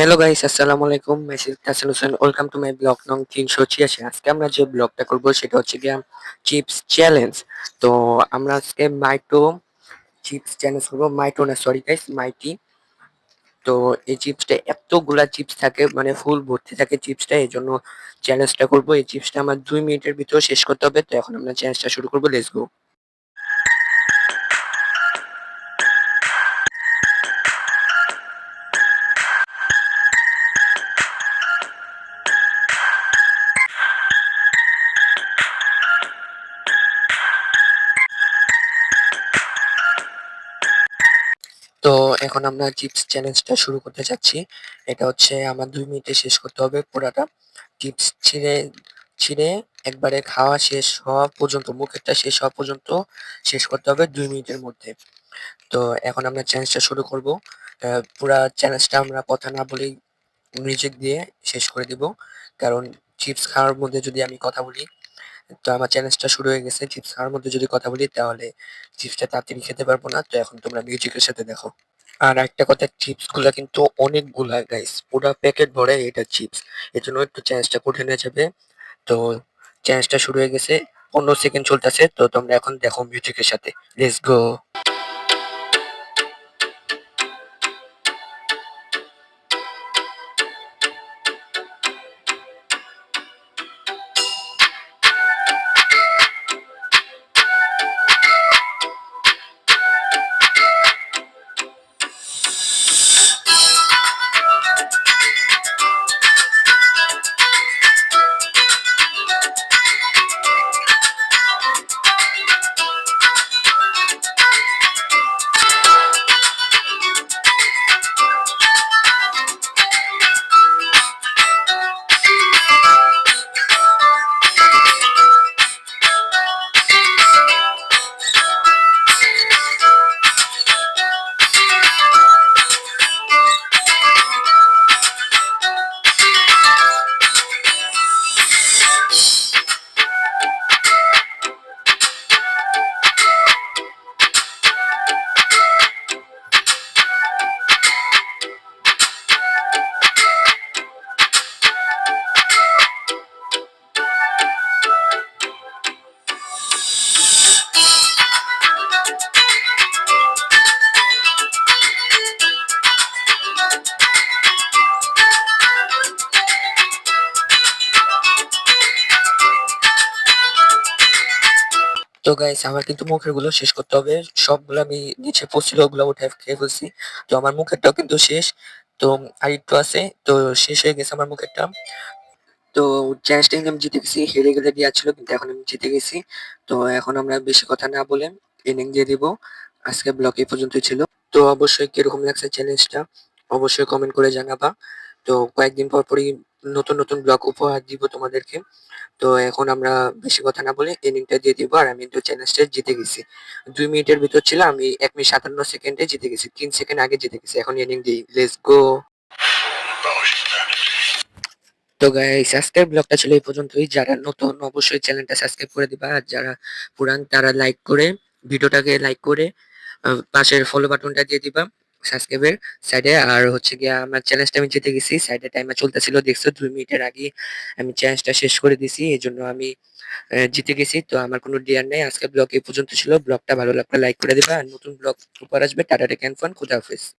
Hello guys আসসালামু আলাইকুম message Tasel Hossain welcome to my blog নং তিনশো ছিয়াশি। আজকে আমরা যে ব্লগটা করব, সেটা হচ্ছে গিয়ে চিপস চ্যালেঞ্জ তো আমরা আজকে মাইটো চিপস চ্যালেঞ্জ করব মাইটো না সরি গাইস মাইটি তো এই চিপসটা এতগুলা চিপস থাকে মানে ফুল ভর্তি থাকে চিপসটা এই জন্য চ্যালেঞ্জটা করব। এই চিপসটা আমার দুই মিনিটের ভিতরে শেষ করতে হবে, তো এখন আমরা চ্যালেঞ্জটা শুরু করব লেটস গো তো এখন আমরা চিপস চ্যালেঞ্জটা শুরু করতে যাচ্ছি। এটা হচ্ছে আমার দুই মিনিটে শেষ করতে হবে পুরাটা। চিপস ছিঁড়ে ছিঁড়ে একবারে খাওয়া শেষ হওয়া পর্যন্ত, মুখেরটা শেষ হওয়া পর্যন্ত শেষ করতে হবে দুই মিনিটের মধ্যে। তো এখন আমরা চ্যালেঞ্জটা শুরু করব। পুরা চ্যালেঞ্জটা আমরা কথা না বলেই মিউজিক দিয়ে শেষ করে দিব। কারণ চিপস খাওয়ার মধ্যে যদি আমি কথা বলি তো আমার চ্যালেঞ্জটা শুরু হয়ে গেছে। চিপস খাওয়ার মধ্যে যদি কথা বলি, তাহলে চিপসটা তাড়াতাড়ি খেতে পারব না। তো এখন তোমরা মিউজিকের সাথে দেখো। আর একটা কথা চিপসগুলা কিন্তু অনেকগুলা গাইস পুরো প্যাকেট ভরে এটা চিপস এর জন্য একটু চ্যালেঞ্জটা কঠিন হয়ে যাবে। তো চ্যালেঞ্জটা শুরু হয়ে গেছে। পনেরো সেকেন্ড চলতেছে। তো তোমরা এখন দেখো মিউজিকের সাথে। লেটস গো তো গাইস আমার কিন্তু মুখেরগুলো শেষ করতে হবে। সবগুলো আমি নিচে পড়ছিল, ওগুলো উঠে খেয়ে ফেলছি। তো আমার মুখেরটাও কিন্তু শেষ। তো আর একটু আছে, তো শেষ হয়ে গেছে আমার মুখেরটা। তো চ্যালেঞ্জটা কিন্তু আমি জিতে গেছি হেরে গেলে দেওয়া ছিল, কিন্তু এখন আমি জিতে গেছি। তো এখন আমরা বেশি কথা না বলে এন্ডিং দিয়ে দিব। আজকে ব্লগ এই পর্যন্তই ছিল। তো অবশ্যই কীরকম লাগছে চ্যালেঞ্জটা অবশ্যই কমেন্ট করে জানাবা। তো কয়েকদিন পর পরই নতুন নতুন ব্লগ উপহার দিব তোমাদেরকে। তো এখন আমরা বেশি কথা না বলে এন্ডিংটা দিয়ে দিব আর আমি কিন্তু চ্যালেঞ্জটা জিতে গেছি। দুই মিনিটের ভিতর ছিল আমি এক মিনিট সাতান্ন সেকেন্ডে জিতে গেছি, তিন সেকেন্ড আগে জিতে গেছি, এখন এন্ডিং দিই। লেটস গো তো গাইস আজকের ব্লগটা ছিল এই পর্যন্তই। যারা নতুন, অবশ্যই চ্যানেলটা সাবস্ক্রাইব করে দিবা। আর যারা পুরান, তারা লাইক করে, ভিডিওটাকে লাইক করে পাশের ফলো বাটনটা দিয়ে দিবা। সাবস্ক্রাইবের সাইডে আর হচ্ছে গিয়ে আমার চ্যালেঞ্জটা আমি জিতে গেছি। সাইডে টাইমে চলতেছিল, দেখছ, দুই মিনিটের আগে আমি চ্যালেঞ্জটা শেষ করে দিছি। এই জন্য আমি জিতে গেছি। তো আমার কোনো ডিয়ার নেই। আজকে ব্লগ এই পর্যন্ত ছিল। ব্লগটা ভালো লাগলে লাইক করে দিবা। আর নতুন ব্লগ উপর আসবে। Tata tech and fun. খুদা হাফেজ।